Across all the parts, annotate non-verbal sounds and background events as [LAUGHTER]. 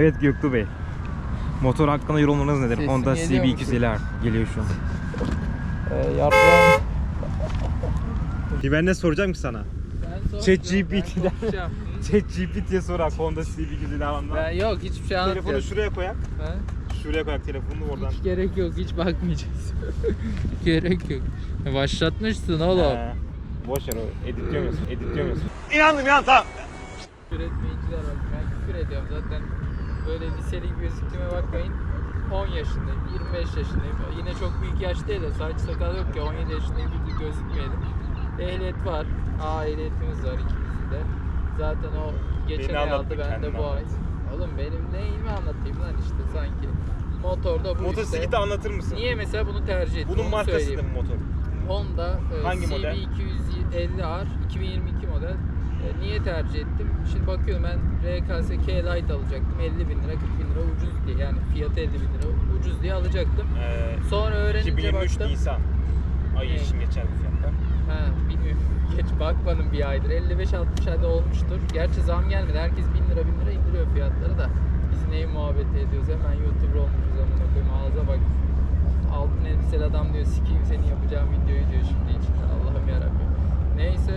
Evet Göktuğ Bey. Motor hakkında yorumlarınız nedir? Sesim Honda geliyor mu? CB250R geliyor şu an. Ee, yardım. Ben ne soracağım ki sana? Ben Chat sormayacağım, ben GPT'den. konuşacağım. [LAUGHS] Chat GPT'ye sorak Honda CB250R'dan. Ben yok hiçbir şey Telefonu anlatmıyorum. şuraya koyak. Ha? Şuraya koyak telefonu oradan. Hiç gerek yok hiç bakmayacağız. [LAUGHS] gerek yok. Başlatmışsın oğlum. He. Boş ver o. Editleyemiyorsun. Editleyemiyorsun. Küfür etmeyiciler var. Ben küfür ediyorum zaten. Böyle liseli gözüktüğüme bakmayın. 10 yaşındayım, 25 yaşındayım. Yine çok büyük yaş değil de saç sakal yok ki 17 yaşındayım bir gözükmeyelim. Ehliyet var. A ehliyetimiz var ikimizin de. Zaten o geçen Beni ay aldı anlattın, ben de bu ay. anlat. Oğlum benim neyimi anlatayım lan işte sanki. Motorda bu Motosikleti işte. anlatır mısın? Niye mesela bunu tercih ettim Bunun onu markası ne söyleyeyim. bu motor? Honda e, Hangi model? CB250R 2022 model. E, niye tercih ettim? Şimdi bakıyorum ben RKS K Lite alacaktım. 50 bin lira 40 bin lira ucuz diye yani fiyatı 50 bin lira ucuz diye alacaktım. Ee, Sonra öğrenince 2023 baktım. Nisan. Ay Evet. için geçer bu fiyatta. Ha bilmiyorum. [LAUGHS] Geç bakmadım bir aydır. 55-60 ayda olmuştur. Gerçi zam gelmedi. Herkes 1000 lira 1000 lira indiriyor fiyatları da. Biz neyi muhabbet ediyoruz? Hemen YouTuber olmuşuz amına koyayım. Ağza bak. Altın elbiseli adam diyor sikeyim senin yapacağın videoyu diyor şimdi içinde. Allah'ım yarabbim. Neyse.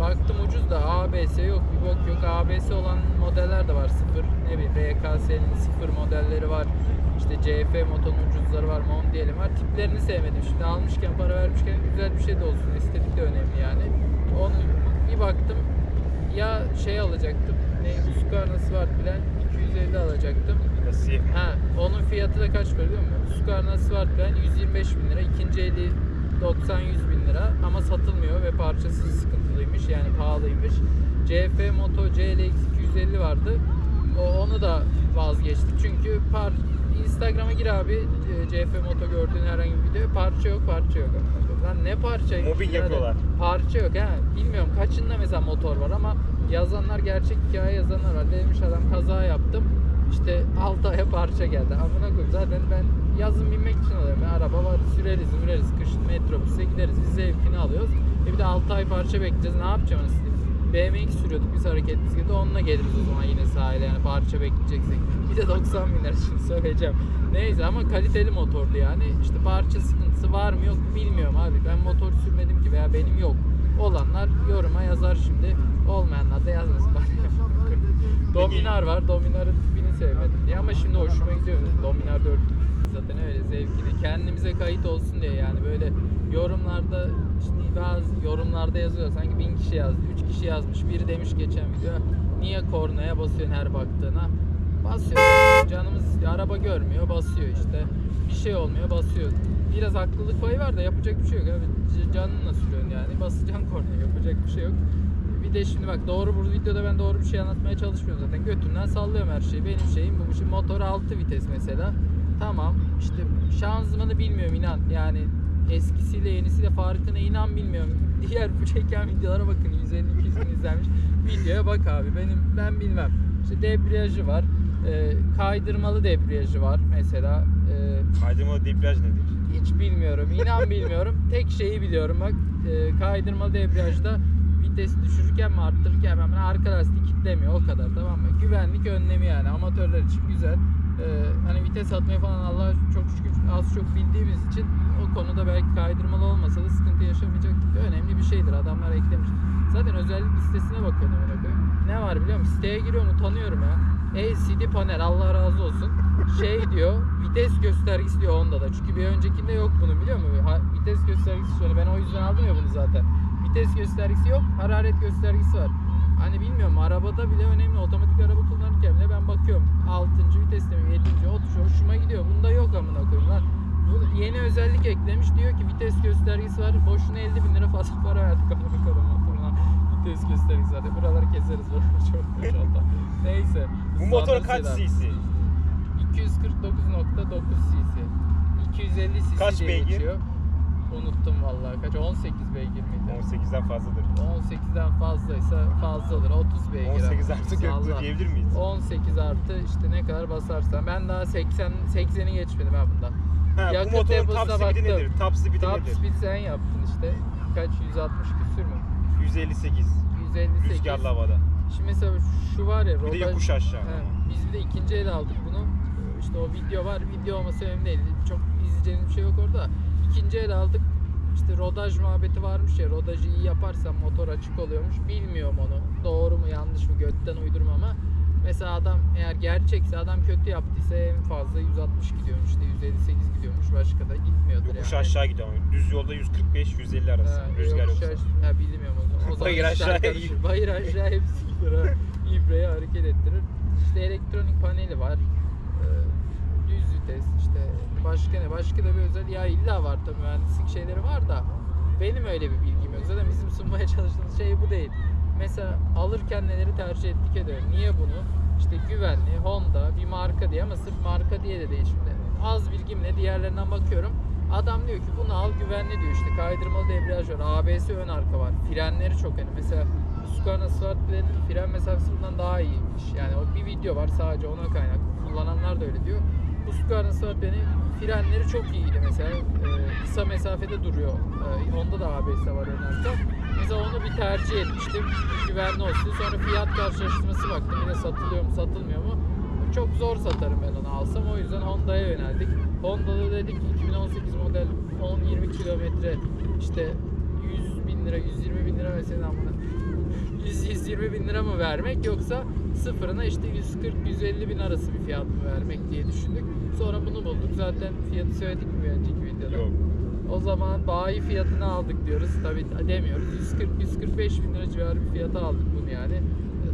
Baktım ucuz da ABS yok bir bok yok. ABS olan modeller de var sıfır. Ne bileyim RKS'nin sıfır modelleri var. İşte CF motorun ucuzları var. Mondial'in var. Tiplerini sevmedim. Şimdi almışken para vermişken güzel bir şey de olsun. Estetik de önemli yani. Onu bir baktım ya şey alacaktım. Ne Husqvarna'sı var bilen 250 alacaktım. Nasıl? Ha, onun fiyatı da kaç biliyor musun? Husqvarna Swartplan 125 bin lira, ikinci eli 90-100 bin lira ama satılmıyor ve parçası sıkıntılıymış yani pahalıymış. CF Moto CLX 250 vardı. O, onu da vazgeçtik çünkü par Instagram'a gir abi e, CF Moto gördüğün herhangi bir video parça yok parça yok. Lan ne parçaymış Mobbing yapıyorlar. Parça yok ha. Bilmiyorum kaçında mesela motor var ama yazanlar gerçek hikaye yazanlar var. Demiş adam kaza yaptım. İşte 6 aya parça geldi. Amına koyayım zaten ben yazın binmek için alıyorum. Ben araba var süreriz süreriz. Kışın metrobüse gideriz. Biz zevkini alıyoruz. E bir de 6 ay parça bekleyeceğiz. Ne yapacağım aslında? BMX sürüyorduk biz hareket bisikleti. Onunla geliriz o zaman yine sahile yani parça bekleyeceksek. Bir de 90 bin lira şimdi söyleyeceğim. Neyse ama kaliteli motorlu yani. İşte parça sıkıntısı var mı yok bilmiyorum abi. Ben motor sürmedim ki veya benim yok. Olanlar yoruma yazar şimdi. Olmayanlar da yazmasın. [LAUGHS] Dominar var. Dominar'ın tipini sevmedim diye ama şimdi hoşuma gidiyor. Dominar 4 zaten öyle zevkli. Kendimize kayıt olsun diye yani böyle yorumlarda işte bazı yorumlarda yazıyor sanki bin kişi yazdı, üç kişi yazmış. Biri demiş geçen video niye kornaya basıyorsun her baktığına? Basıyor. Canımız. Araba görmüyor, basıyor işte. Bir şey olmuyor, basıyor. Biraz haklılık payı var da yapacak bir şey yok. Abi. Canınla sürüyorsun yani. Basacaksın kornaya, yapacak bir şey yok. De şimdi bak doğru bu videoda ben doğru bir şey anlatmaya çalışmıyorum zaten. Götümden sallıyorum her şeyi. Benim şeyim bu. Şimdi motor 6 vites mesela. Tamam işte şanzımanı bilmiyorum inan. Yani eskisiyle yenisiyle farkını inan bilmiyorum. [LAUGHS] Diğer bu çeken videolara bakın 150-200 bin izlenmiş. Videoya bak abi benim ben bilmem. İşte debriyajı var. e, kaydırmalı debriyajı var mesela. E, Kaydırmalı debriyaj nedir? hiç bilmiyorum. inan bilmiyorum. [LAUGHS] Tek şeyi biliyorum bak. E, kaydırmalı debriyajda vites düşürürken mi arttırırken mi hemen arka lastiği kilitlemiyor o kadar tamam mı? Güvenlik önlemi yani amatörler için güzel. E, hani vites atmayı falan Allah çok şükür az çok bildiğimiz için o konuda belki kaydırmalı olmasa da sıkıntı yaşamayacaktık. Önemli bir şeydir. Adamlar eklemiş. Zaten özellik listesine amına koyayım. Ne var biliyor musun? Siteye giriyorum utanıyorum ya. LCD panel Allah razı olsun. Şey diyor vites göstergesi diyor onda da. Çünkü bir öncekinde yok bunu biliyor musun? Vites göstergesi şöyle ben o yüzden aldım ya bunu zaten. Vites göstergesi yok hararet göstergesi var. Hani bilmiyorum arabada bile önemli. Otomatik araba kullanırken bile ben bakıyorum. 6. viteste mi 7. otuş hoşuma gidiyor. Bunda yok amına koyayım lan. Bu yeni özellik eklemiş diyor ki vites göstergesi var. Boşuna 50 bin lira fazla para verdik amına koyayım motoruna. Vites göstergesi var. Buraları keseriz buraları çok inşallah. Neyse. Bu motor kaç cc? 249.9 cc. 250 cc Kaç diye beygir? geçiyor. Unuttum vallahi. Kaç? 18 beygir miydi? 18'den fazladır. 18'den fazlaysa fazladır. 30 beygir. 18 artık. artı göktü diyebilir miyiz? 18 artı işte ne kadar basarsan. Ben daha 80 80'i geçmedim ha bunda. Ha, bu yakıt motorun deposuna top speed'i baktım. nedir? Top speed'i Top nedir? speed sen yaptın işte. Kaç? 160 küsür mü? 158. 158. Rüzgarlı havada. Şimdi mesela şu var ya Bir de rodaj- yokuş aşağı. He, biz bir de ikinci el aldık bunu. İşte o video var. Video olması önemli değil. Çok izleyeceğiniz bir şey yok orada. İkinci el aldık. İşte rodaj muhabbeti varmış ya. Rodajı iyi yaparsan motor açık oluyormuş. Bilmiyorum onu. Doğru mu yanlış mı götten uydurma ama mesela adam eğer gerçekse adam kötü yaptıysa en fazla 160 gidiyormuş işte 158 gidiyormuş başka da gitmiyordur Yokuş yani. aşağı gidiyor. ama Düz yolda 145-150 arası. Ha, Rüzgar yoksa. aşağı- ha, bilmiyorum o zaman. O zaman Bayır aşağı karışır. Bayır aşağı hepsi gider ha. İbreyi hareket ettirir. İşte elektronik paneli var. Ee, düz vites başka ne başka da bir özel ya illa var tabii mühendislik şeyleri var da benim öyle bir bilgim yok. Zaten bizim sunmaya [LAUGHS] çalıştığımız şey bu değil. Mesela alırken neleri tercih ettik ediyor. Niye bunu? İşte güvenli, Honda, bir marka diye ama sırf marka diye de değil şimdi. Az bilgimle diğerlerinden bakıyorum. Adam diyor ki bunu al güvenli diyor işte kaydırmalı debriyaj var, ABS ön arka var, frenleri çok önemli. Mesela Husqvarna Swartplay'nin fren mesafesi bundan daha iyiymiş. Yani o bir video var sadece ona kaynak. Kullananlar da öyle diyor. Husqvarna Swartplay'nin frenleri çok iyiydi mesela. Ee, kısa mesafede duruyor. Ee, onda da ABS var ön. Mesela onu bir tercih etmiştim. Güvenli olsun. Sonra fiyat karşılaştırması baktım. Yine satılıyor mu satılmıyor mu? Çok zor satarım ben onu alsam. O yüzden Honda'ya yöneldik. Honda'da dedik ki 2018 model 10-20 kilometre işte 100 bin lira, 120 bin lira mesela amına 100-120 bin lira mı vermek yoksa sıfırına işte 140-150 bin arası bir fiyat mı vermek diye düşündük. Sonra bunu bulduk. Zaten fiyatı söyledik mi önceki videoda? Yok. O zaman bayi fiyatını aldık diyoruz. Tabi demiyoruz. 140-145 bin lira civarı bir fiyata aldık bunu yani.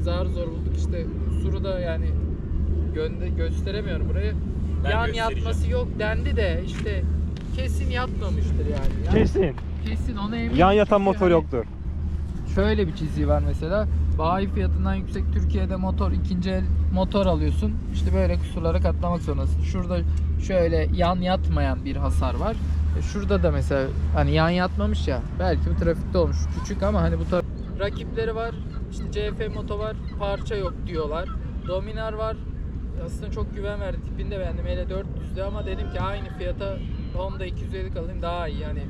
Zar zor bulduk işte. Kusuru da yani gönde gösteremiyorum burayı. Ben Yan yatması yok dendi de işte kesin yatmamıştır yani. Ya- Kesin. Kesin ona eminim. Yan yatan motor hani yoktur. Şöyle bir çizgi var mesela. Bayi fiyatından yüksek Türkiye'de motor ikinci el motor alıyorsun. İşte böyle kusurlara katlamak zorundasın. Şurada şöyle yan yatmayan bir hasar var. E Şurada da mesela hani yan yatmamış ya. Belki bu trafikte olmuş küçük ama hani bu tar- rakipleri var. İşte CF Moto var. Parça yok diyorlar. Dominar var. Aslında çok güven verdi. Tipini de beğendim. Hele 400'de ama dedim ki aynı fiyata Honda 250 alayım daha iyi. Yani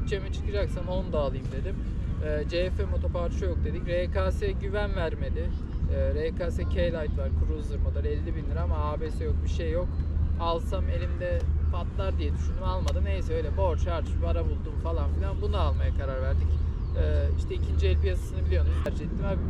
bütçeme çıkacaksam Honda alayım dedim. Ee, CF moto parça yok dedik. RKS güven vermedi. Ee, RKS K-Lite var. Cruiser model 50 bin lira ama ABS yok bir şey yok. Alsam elimde patlar diye düşündüm almadım. Neyse öyle borç harç para buldum falan filan bunu almaya karar verdik. Ee, işte ikinci el piyasasını biliyorsunuz tercih ettim. Abi,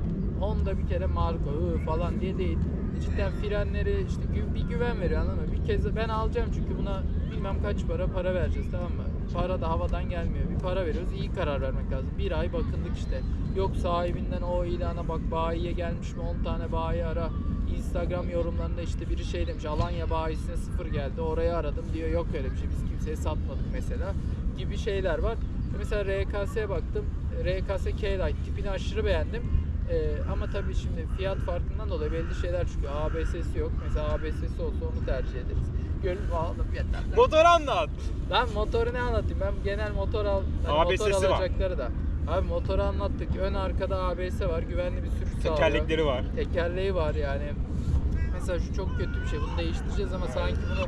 Honda bir kere marka ıı falan diye değil. Cidden frenleri işte bir güven veriyor anladın? Bir kez ben alacağım çünkü buna bilmem kaç para para vereceğiz tamam mı? Para da havadan gelmiyor. Bir para veriyoruz. iyi karar vermek lazım. Bir ay bakındık işte. Yok sahibinden o ilana bak bayiye gelmiş mi 10 tane bayi ara. Instagram yorumlarında işte biri şey demiş Alanya bayisine sıfır geldi. Oraya aradım diyor. Yok öyle bir şey. Biz kimseye satmadık mesela. Gibi şeyler var. Mesela RKS'ye baktım. RKS K-Lite tipini aşırı beğendim. Ee, ama tabii şimdi fiyat farkından dolayı belli şeyler çıkıyor. ABS'si yok. Mesela ABS'si olsa onu tercih ederiz. Gönül bağladım yeter. Motor anlat. Lan motoru ne anlatayım? Ben genel motor al hani motor ABS'si var. alacakları da. Abi motoru anlattık. Ön arkada ABS var. Güvenli bir sürüş sağlıyor. Tekerlekleri var. Tekerleği var yani. Mesela şu çok kötü bir şey. Bunu değiştireceğiz ama sanki bunu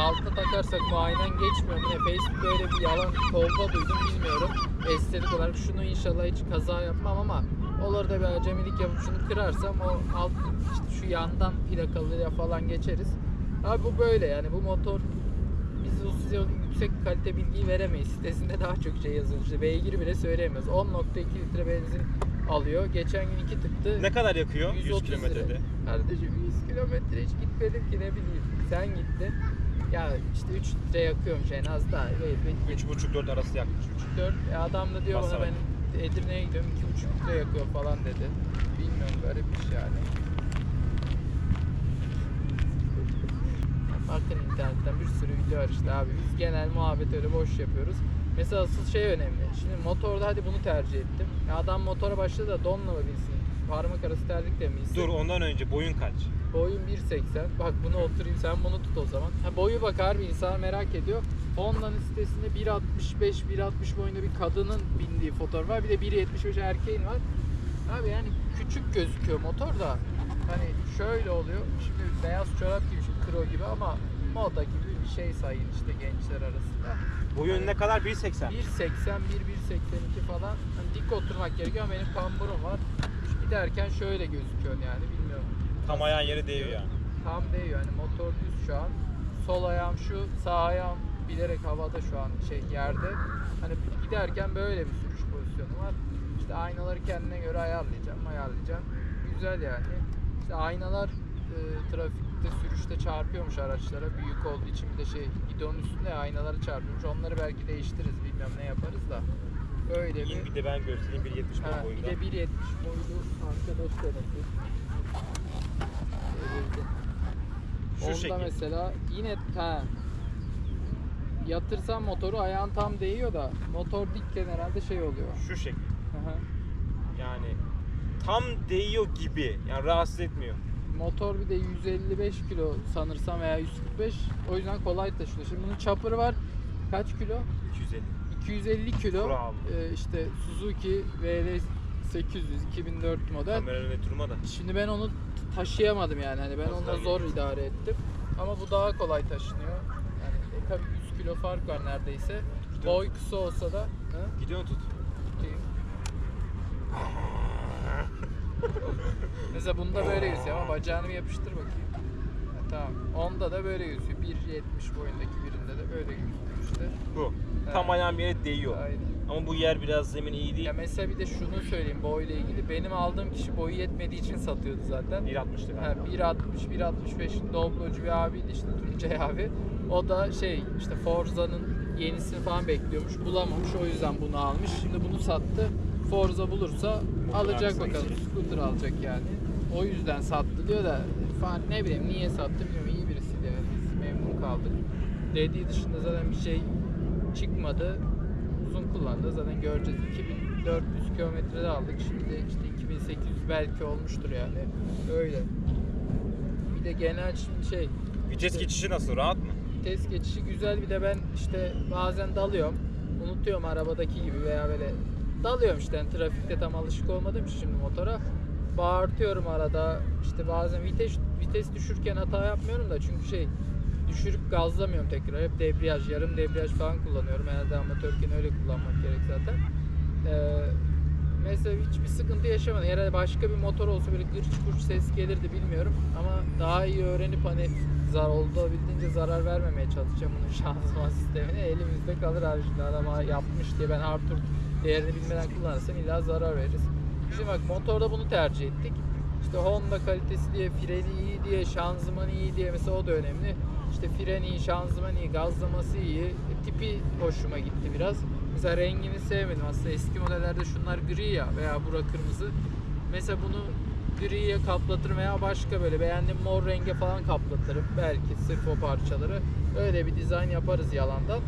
altına takarsak muayenen geçmiyor. Yine Facebook öyle bir yalan kolpa duydum bilmiyorum. Estetik olarak şunu inşallah hiç kaza yapmam ama olur da bir acemilik yapıp şunu kırarsam o alt işte şu yandan plakalıya falan geçeriz. Abi bu böyle yani bu motor biz o size yüksek kalite bilgiyi veremeyiz. Sitesinde daha çok şey yazıyor. İşte beygiri bile söyleyemiyoruz. 10.2 litre benzin alıyor. Geçen gün iki tıktı. Ne kadar yakıyor? 100 130 lira. kilometrede. Kardeşim 100 kilometre hiç gitmedim ki ne bileyim. Sen gittin. Ya işte 3 litre yakıyormuş en az daha. Böyle bir 3,5-4 arası yakmış. 4 e adam da diyor Basar. bana ben Edirne'ye gidiyorum 2,5 litre yakıyor falan dedi. Bilmiyorum garip bir şey yani. Bakın internetten bir sürü video var işte abi. Biz genel muhabbet öyle boş yapıyoruz. Mesela asıl şey önemli. Şimdi motorda hadi bunu tercih ettim. Ya adam motora başladı da donla mı binsin? Parmak arası terlikle mi? Dur ondan önce boyun kaç? Boyum 1.80. Bak bunu oturayım sen bunu tut o zaman. Ha, boyu bak harbi insan merak ediyor. Honda'nın sitesinde 1.65 1.60 boyunda bir kadının bindiği fotoğraf var. Bir de 1.75 erkeğin var. Abi yani küçük gözüküyor motor da. Hani şöyle oluyor. Şimdi beyaz çorap gibi kro gibi ama moda gibi bir şey sayın işte gençler arasında. Boyun ne kadar? 1.80. 1.80, 1.182 falan. Hani dik oturmak gerekiyor ama benim kamburum var. Giderken şöyle gözüküyor yani bilmiyorum. Tam ayağın yeri değiyor yani. Tam değiyor yani motor düz şu an. Sol ayağım şu, sağ ayağım bilerek havada şu an şey yerde. Hani giderken böyle bir sürüş pozisyonu var. İşte aynaları kendine göre ayarlayacağım, ayarlayacağım. Güzel yani. İşte aynalar trafikte sürüşte çarpıyormuş araçlara. Büyük olduğu için bir de şey gidonun üstünde aynaları çarpıyormuş. Onları belki değiştiririz bilmem ne yaparız da. Öyle bir. Bir de ben göstereyim 1.70 Ha, bir boyunda. de 1.70 boylu arkadaş denedi. Verildi. Şu Onda şekil. mesela yine ha, yatırsan motoru ayağın tam değiyor da motor dikken herhalde şey oluyor. Şu şekil. Yani tam değiyor gibi. Yani rahatsız etmiyor. Motor bir de 155 kilo sanırsam veya 145 o yüzden kolay taşınıyor. Şimdi bunun chopper'ı var kaç kilo? 250. 250 kilo. Bravo. Ee, işte Suzuki VL 800 2004 model. Kamera önüne durma da. Şimdi ben onu taşıyamadım yani. Hani ben onunla daha zor geliyor. idare ettim. Ama bu daha kolay taşınıyor. Yani e, tabii 100 kilo fark var neredeyse. Gidiyor. Boy kısa olsa da ha? Gidiyorsun tut. [LAUGHS] Mesela bunda böyle gözüküyor ama bacağını yapıştır bakayım. Ha, tamam. Onda da böyle gözüküyor. 1.70 boyundaki birinde de böyle gözüküyor işte. Bu. Evet. Tam ayağın yere değiyor. Aynen. Ama bu yer biraz zemin iyi değil. Ya mesela bir de şunu söyleyeyim boyla ilgili. Benim aldığım kişi boyu yetmediği için satıyordu zaten. 1.60'lı Ha, galiba. 1.60 1.65 Doblocu bir abiydi işte Tuncay abi. O da şey işte Forza'nın yenisini falan bekliyormuş. Bulamamış o yüzden bunu almış. Şimdi bunu sattı. Forza bulursa alacak bakalım. Scooter alacak yani. O yüzden sattı diyor da falan ne bileyim niye sattı bilmiyorum. İyi birisiydi yani. Biz memnun kaldık. Dediği dışında zaten bir şey çıkmadı. Uzun kullandı. Zaten göreceğiz. 2400 kilometrede aldık. Şimdi işte 2800 belki olmuştur yani. Öyle. Bir de genel şimdi şey Vites geçişi nasıl? Rahat mı? vites geçişi güzel bir de ben işte bazen dalıyorum. Unutuyorum arabadaki gibi veya böyle dalıyorum işte yani trafikte tam alışık olmadığım için şimdi motora. Bağırtıyorum arada işte bazen vites vites düşürken hata yapmıyorum da çünkü şey düşürüp gazlamıyorum tekrar. Hep debriyaj, yarım debriyaj falan kullanıyorum. Herhalde amatörken öyle kullanmak gerek zaten. Ee, mesela hiçbir sıkıntı yaşamadım. Herhalde başka bir motor olsa böyle gırç kurç ses gelirdi bilmiyorum. Ama daha iyi öğrenip hani zar olabildiğince zarar vermemeye çalışacağım bunun şanzıman sistemine. Elimizde kalır abi şimdi adam yapmış diye ben Arthur değerini bilmeden kullanırsam illa zarar veririz. Şimdi bak motorda bunu tercih ettik. İşte Honda kalitesi diye, freni iyi diye, şanzıman iyi diye mesela o da önemli. İşte fren iyi, şanzıman iyi, gazlaması iyi. E, tipi hoşuma gitti biraz. Mesela rengini sevmedim. Aslında eski modellerde şunlar gri ya veya bura kırmızı. Mesela bunu griye kaplatırım veya başka böyle beğendiğim mor renge falan kaplatırım. Belki sırf o parçaları. Öyle bir dizayn yaparız yalandan.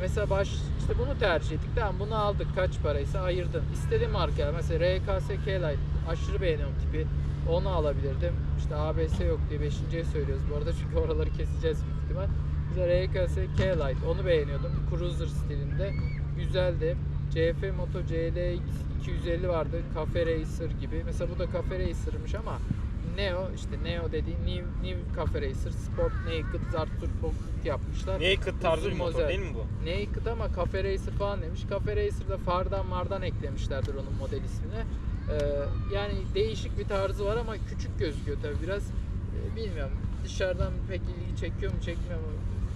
Mesela baş işte bunu tercih ettik. Tamam bunu aldık. Kaç paraysa ayırdım. İstediğim marka. Mesela RKS K-Lite aşırı beğeniyorum tipi. Onu alabilirdim. İşte ABS yok diye 5.ye söylüyoruz bu arada [LAUGHS] çünkü oraları keseceğiz büyük ihtimal. Mesela RKS K-Lite onu beğeniyordum. Cruiser stilinde. Güzeldi. CF Moto CLX 250 vardı. Cafe Racer gibi. Mesela bu da Cafe Racer'mış ama Neo işte Neo dediğin New, New Cafe Racer Sport Naked Zart Turbo yapmışlar. Naked tarzı bir motor model. değil mi bu? Naked ama Cafe Racer falan demiş. Cafe Racer'da fardan mardan eklemişlerdir onun model ismine. Ee, yani değişik bir tarzı var ama küçük gözüküyor tabii biraz. Ee, bilmiyorum dışarıdan pek ilgi çekiyor mu çekmiyor mu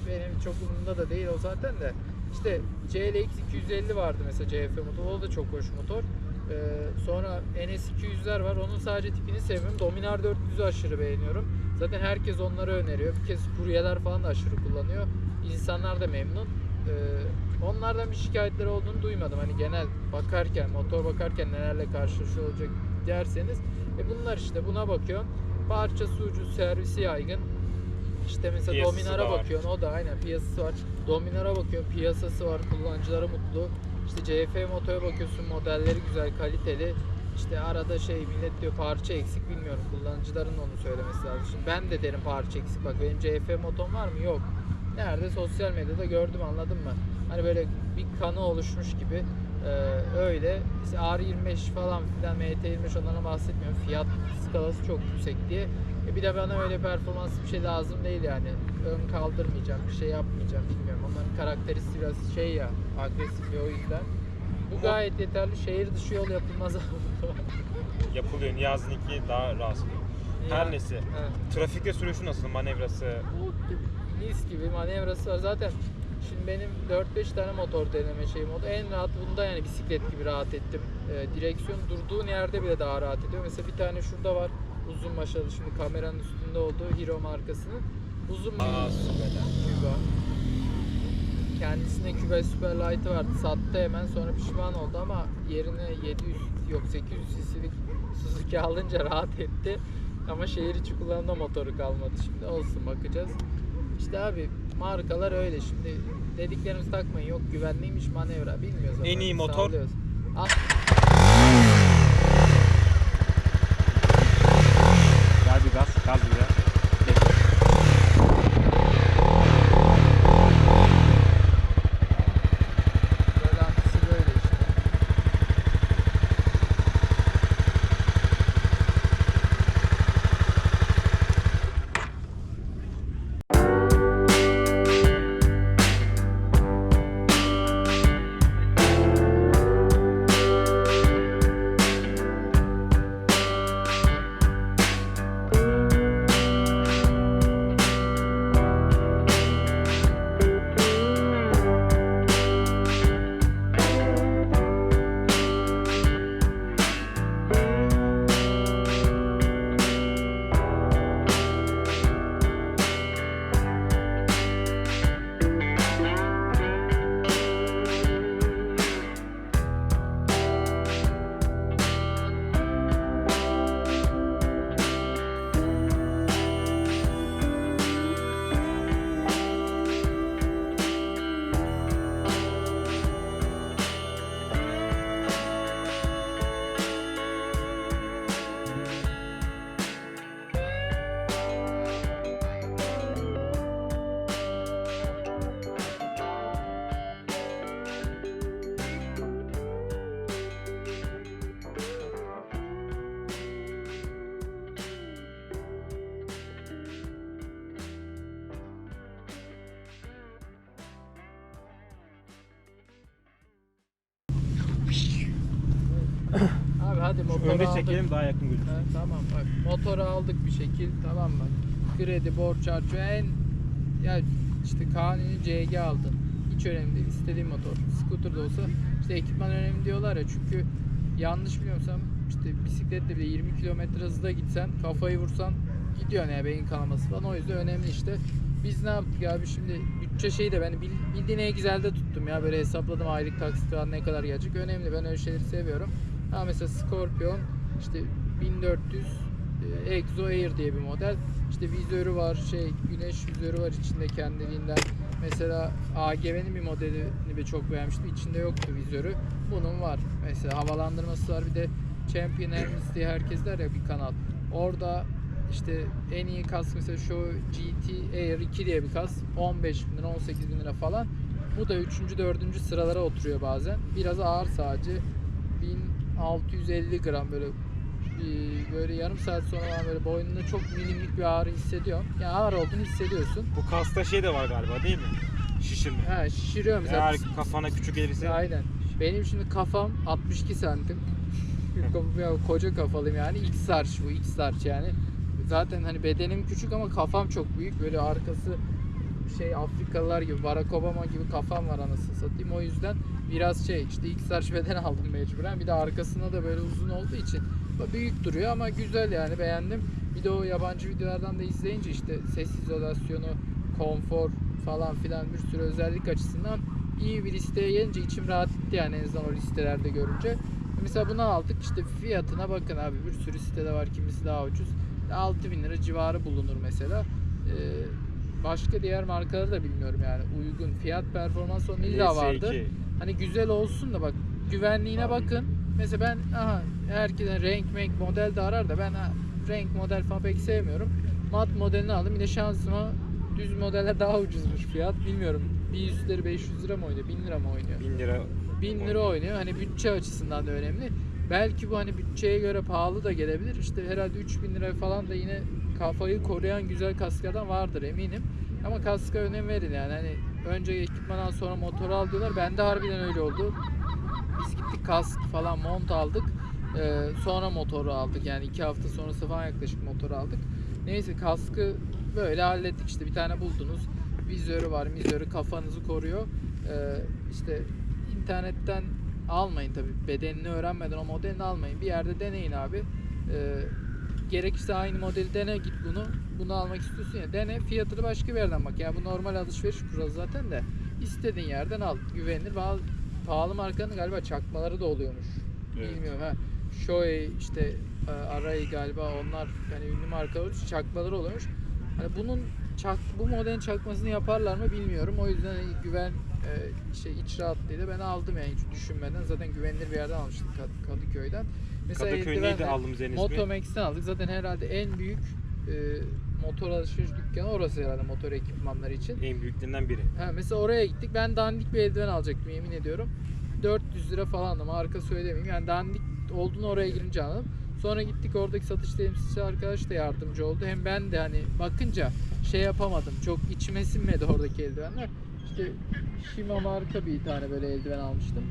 benim çok umurumda da değil o zaten de. İşte CLX 250 vardı mesela CF motor. O da çok hoş motor. Ee, sonra NS 200'ler var. Onun sadece tipini sevmiyorum. Dominar 400'ü aşırı beğeniyorum. Zaten herkes onları öneriyor. Bir kez kuryeler falan da aşırı kullanıyor. İnsanlar da memnun. Ee, onlardan bir şikayetleri olduğunu duymadım. Hani genel bakarken, motor bakarken nelerle karşılaşıyor olacak derseniz. E bunlar işte buna bakıyorsun. Parçası ucuz, servisi yaygın. İşte mesela Piyasası Dominar'a bakıyorsun o da aynen piyasası var. Dominar'a bakıyorsun piyasası var, kullanıcıları mutlu. İşte CF motora bakıyorsun modelleri güzel, kaliteli. İşte arada şey millet diyor parça eksik bilmiyorum kullanıcıların onu söylemesi lazım. Şimdi ben de derim parça eksik bak benim CF motom var mı? Yok. Nerede? Sosyal medyada gördüm anladın mı? Hani böyle bir kanı oluşmuş gibi Ee, öyle. İşte R25 falan filan MT25 onlardan bahsetmiyorum. Fiyat skalası çok yüksek diye. E bir de bana öyle performans bir şey lazım değil yani. Ön kaldırmayacağım, bir şey yapmayacağım bilmiyorum. Onların karakteristi biraz şey ya, agresif ya o yüzden. Bu gayet yeterli. Şehir dışı yol yapılmaz abi. [LAUGHS] Yapılıyor. Niyazi'ninki daha rahatsız. Her neyse. evet. Trafikte sürüşü nasıl? Manevrası. Mis gibi manevrası var. Zaten şimdi benim 4-5 tane motor deneme şeyim oldu. En rahat bunda yani bisiklet gibi rahat ettim. Ee, direksiyon durduğun yerde bile daha rahat ediyor. Mesela bir tane şurada var. Uzun maşalı şimdi kameranın üstünde olduğu Hero markasının. Uzun süper. Küba. Kendisine Küba Super Light'ı vardı. Sattı hemen sonra pişman oldu ama yerine 700 yok 800 cc'lik Suzuki alınca rahat etti. Ama şehir içi kullanımda motoru kalmadı şimdi. Olsun bakacağız. İşte abi markalar öyle şimdi dediklerimizi takmayın yok güvenliymiş manevra bilmiyoruz. En iyi motor? sallıyoruz. Al- hadi motoru önde aldık. çekelim daha yakın gözüksün. Ha, tamam bak motoru aldık bir şekil tamam mı? Kredi, borç harcı en ya işte kanuni CG aldın. Hiç önemli değil. İstediğin motor. Scooter da olsa işte ekipman önemli diyorlar ya çünkü yanlış biliyorsam işte bisikletle bile 20 km hızla gitsen kafayı vursan gidiyor yani beyin kanaması falan o yüzden önemli işte. Biz ne yaptık abi şimdi bütçe şeyi de ben bil- bildiğin en güzelde tuttum ya böyle hesapladım aylık taksit falan ne kadar gelecek önemli ben öyle şeyleri seviyorum. Ha mesela Scorpion işte 1400 e, Exo Air diye bir model. İşte vizörü var, şey güneş vizörü var içinde kendiliğinden. Mesela AGV'nin bir modelini bir çok beğenmiştim. İçinde yoktu vizörü. Bunun var. Mesela havalandırması var. Bir de Champion Helmets diye herkes der ya bir kanal. Orada işte en iyi kask mesela şu GT Air 2 diye bir kask. 15 bin lira, 18 bin lira falan. Bu da 3. 4. sıralara oturuyor bazen. Biraz ağır sadece. 1650 gram böyle bir- böyle yarım saat sonra ben böyle boynunda çok milimlik bir ağrı hissediyorum. Yani ağır olduğunu hissediyorsun. Bu kasta şey de var galiba değil mi? Şişirme. Ha şişiriyor mesela. Eğer kafana küçük gelirse Aynen. Benim şimdi kafam 62 santim. [LAUGHS] Koca kafalıyım yani. X large bu X large yani. Zaten hani bedenim küçük ama kafam çok büyük. Böyle arkası şey Afrikalılar gibi Barack Obama gibi kafam var anasını satayım. O yüzden biraz şey işte X large beden aldım mecburen. Bir de arkasında da böyle uzun olduğu için büyük duruyor ama güzel yani beğendim. Bir de o yabancı videolardan da izleyince işte ses izolasyonu, konfor falan filan bir sürü özellik açısından iyi bir listeye gelince içim rahat etti yani en azından o listelerde görünce. Mesela bunu aldık işte fiyatına bakın abi bir sürü sitede var kimisi daha ucuz. 6000 lira civarı bulunur mesela. Ee, başka diğer markaları da bilmiyorum yani uygun fiyat performans onun illa vardı. LS2. Hani güzel olsun da bak güvenliğine Abi. bakın. Mesela ben aha herkese renk renk model de arar da ben ha, renk model falan pek sevmiyorum. Mat modelini aldım. Bir de şansıma düz modeller daha ucuzmuş fiyat. Bilmiyorum. Bir üstleri 500 lira mı oynuyor? 1000 lira mı oynuyor? 1000 lira. 1000 lira oynuyor. Hani bütçe açısından da önemli. Belki bu hani bütçeye göre pahalı da gelebilir. İşte herhalde 3000 lira falan da yine kafayı koruyan güzel kasklardan vardır eminim. Ama kaska önem verin yani. Hani önce ekipman al sonra motor al diyorlar. Bende harbiden öyle oldu. biz gittik kask falan mont aldık. Ee, sonra motoru aldık yani iki hafta sonrası falan yaklaşık motoru aldık. Neyse kaskı böyle hallettik işte bir tane buldunuz. Vizörü var, vizörü kafanızı koruyor. Ee, işte internetten almayın tabi bedenini öğrenmeden o modelini almayın. Bir yerde deneyin abi. Ee, gerekirse aynı modeli dene git bunu. Bunu almak istiyorsun ya dene fiyatını başka bir yerden bak. Ya bu normal alışveriş kuralı zaten de istediğin yerden al. Güvenilir. Pahalı, pahalı markanın galiba çakmaları da oluyormuş. Evet. Bilmiyorum ha. Shoei işte e, Arai galiba onlar yani ünlü markalar çakmaları oluyormuş. Hani bunun çak bu modelin çakmasını yaparlar mı bilmiyorum. O yüzden güven e, şey iç rahatlığıyla ben aldım yani hiç düşünmeden. Zaten güvenilir bir yerden almıştım Kad- Kadıköy'den. Mesela Kadıköy neydi de aldığımız en ismi? Motomex'ten aldık. Zaten herhalde en büyük e, motor alışveriş dükkanı orası herhalde motor ekipmanları için. En büyüklerinden biri. Ha, mesela oraya gittik. Ben dandik bir eldiven alacaktım yemin ediyorum. 400 lira falandı. Marka söylemeyeyim. Yani dandik olduğunu oraya girince anladım. Sonra gittik oradaki satış temsilcisi arkadaş da yardımcı oldu. Hem ben de hani bakınca şey yapamadım. Çok içime sinmedi oradaki eldivenler. İşte Shima marka bir tane böyle eldiven almıştım.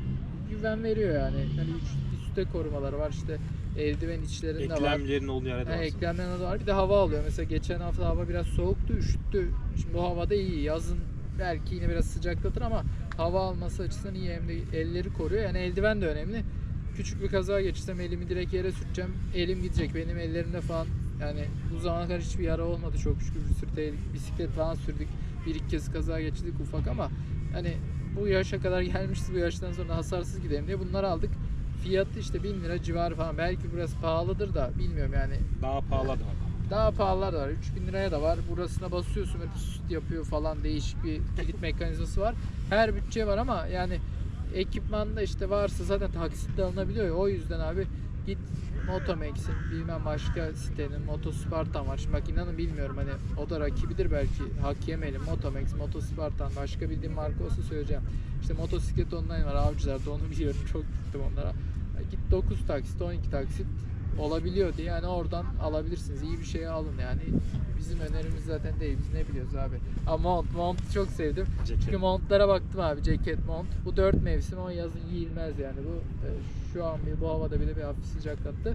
Güven veriyor yani. Hani üç, üstte korumaları var işte eldiven içlerinde var. Eklemlerin olduğu yerde eklemlerinde de var. Bir de hava alıyor. Mesela geçen hafta hava biraz soğuktu, üşüttü. Şimdi bu havada iyi. Yazın belki yine biraz sıcaklatır ama hava alması açısından iyi. Hem de elleri koruyor. Yani eldiven de önemli. Küçük bir kaza geçirsem elimi direkt yere sürteceğim. Elim gidecek. Benim ellerimde falan yani bu zamana kadar hiçbir yara olmadı çok şükür. Bir sürü bisiklet falan sürdük. Bir iki kez kaza geçirdik ufak ama hani bu yaşa kadar gelmişiz bu yaştan sonra hasarsız gidelim diye bunları aldık. Fiyatı işte 1000 lira civarı falan. Belki biraz pahalıdır da bilmiyorum yani. Daha pahalı da var. Daha pahalılar da var. 3000 liraya da var. Burasına basıyorsun böyle süt yapıyor falan. Değişik bir kilit mekanizması var. Her bütçe var ama yani ekipmanda işte varsa zaten taksitle alınabiliyor ya. O yüzden abi git Motomex'in bilmem başka sitenin Motospartan var. Şimdi bak inanın bilmiyorum hani o da rakibidir belki. Hak yemeyelim. Motomex, Motospartan başka bildiğim marka olsa söyleyeceğim. İşte motosiklet online var avcılarda onu biliyorum. [LAUGHS] Çok gittim onlara. Git 9 taksit, 12 taksit olabiliyor diye yani oradan alabilirsiniz. İyi bir şey alın yani. Bizim önerimiz zaten değil. Biz ne biliyoruz abi. Ama mont, mont çok sevdim. Ceket. Çünkü montlara baktım abi. Ceket, mont. Bu 4 mevsim ama yazın giyilmez yani. Bu e, şu an bir bu havada bile bir hafif sıcaklattı.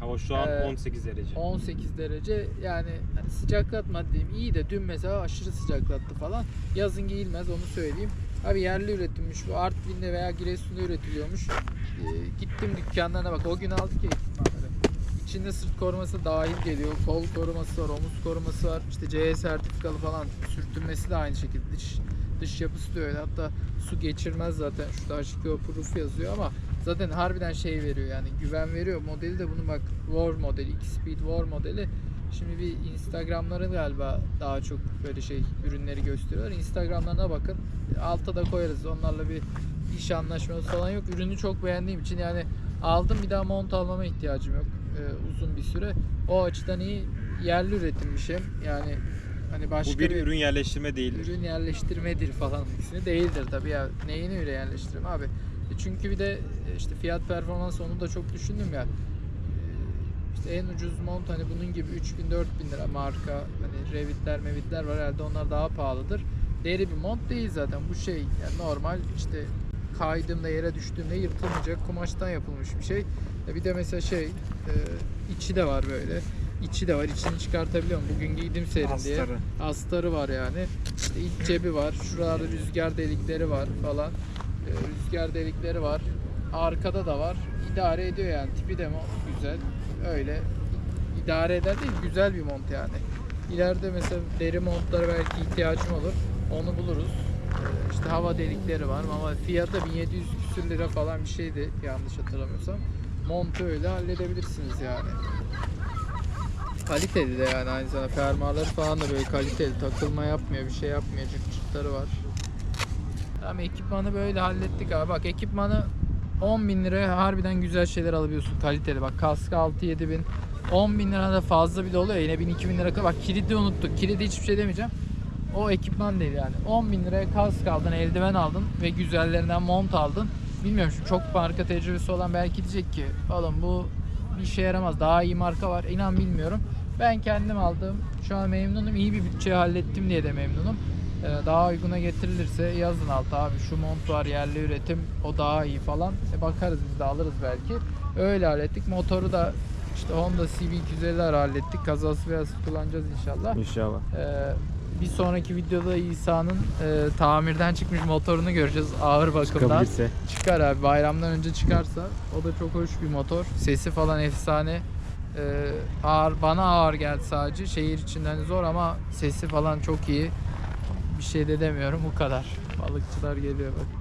Hava şu an Ee, 18 derece. 18 derece yani hani sıcaklatmadı diyeyim. İyi de dün mesela aşırı sıcaklattı falan. Yazın giyilmez onu söyleyeyim. Abi yerli üretilmiş bu Artvin'de veya Giresun'da üretiliyormuş. Ee, gittim dükkanlarına bak o gün aldık ya. İçinde sırt koruması dahil geliyor. Kol koruması var, omuz koruması var. İşte CE sertifikalı falan. Sürtünmesi de aynı şekilde. Dış, dış yapısı da öyle. Hatta su geçirmez zaten. Şurada H2O Proof yazıyor ama zaten harbiden şey veriyor yani güven veriyor. Modeli de bunu bak War modeli, X-Speed War modeli. Şimdi bir Instagram'ların galiba daha çok böyle şey ürünleri gösteriyorlar. Instagram'larına bakın. Alta da koyarız. Onlarla bir iş anlaşması falan yok. Ürünü çok beğendiğim için yani aldım bir daha mont almama ihtiyacım yok e, uzun bir süre. O açıdan iyi yerli üretim bir şey. Yani hani başka Bu bir ürün yerleştirme değildir. ürün yerleştirmedir falan ikisini değildir tabii ya. Neyini öyle yerleştireyim abi? E Çünkü bir de e, işte fiyat performans onu da çok düşündüm ya. E, İşte en ucuz mont hani bunun gibi 3000 4000 lira marka hani Revit'ler Mevit'ler var herhalde onlar daha pahalıdır. Deri bir mont değil zaten bu şey yani normal işte kaydığımda yere düştüğümde yırtılmayacak kumaştan yapılmış bir şey. E Bir de mesela şey e, içi de var böyle. İçi de var. içini çıkartabiliyorum. Bugün giydim serin diye. Astarı. Astarı var yani. İşte iç cebi var. Şuralarda rüzgar delikleri var falan. Ee, rüzgar delikleri var. Arkada da var. İdare ediyor yani. Tipi de mo- güzel. Öyle idare eder değil, güzel bir mont yani. İleride mesela deri montlara belki ihtiyacım olur. Onu buluruz. Ee, İşte hava delikleri var ama fiyatı 1700 küsür lira falan bir şeydi yanlış hatırlamıyorsam. Montu öyle halledebilirsiniz yani. Kaliteli de yani aynı zamanda fermuarları falan da böyle kaliteli takılma yapmıyor bir şey yapmıyor cırt cırtları var. Tamam ekipmanı böyle hallettik abi. Bak ekipmanı 10 bin liraya harbiden güzel şeyler alabiliyorsun kaliteli. Bak kask 6-7 bin. 10 bin lira da fazla bile oluyor. Yine 1000-2000 lira bak kilidi unuttuk. Kilidi hiçbir şey demeyeceğim. O ekipman değil yani. 10 bin liraya kask aldın eldiven aldın ve güzellerinden mont aldın bilmiyorum şu çok marka tecrübesi olan belki diyecek ki oğlum bu bir işe yaramaz daha iyi marka var inan bilmiyorum ben kendim aldım şu an memnunum iyi bir bütçeyi hallettim diye de memnunum Ee, daha uyguna getirilirse yazın altı abi şu mont var yerli üretim o daha iyi falan. E bakarız biz de alırız belki. Öyle hallettik. Motoru da işte Honda CB250'ler hallettik. Kazası biraz kullanacağız inşallah. İnşallah. Ee, bir sonraki videoda İsa'nın e, tamirden çıkmış motorunu göreceğiz ağır bakımdan. Çıkabilirse. Çıkar abi bayramdan önce çıkarsa o da çok hoş bir motor. Sesi falan efsane. Ee, ağır bana ağır geldi sadece. Şehir içinden zor ama sesi falan çok iyi. Bir şey de demiyorum bu kadar. Balıkçılar geliyor bak.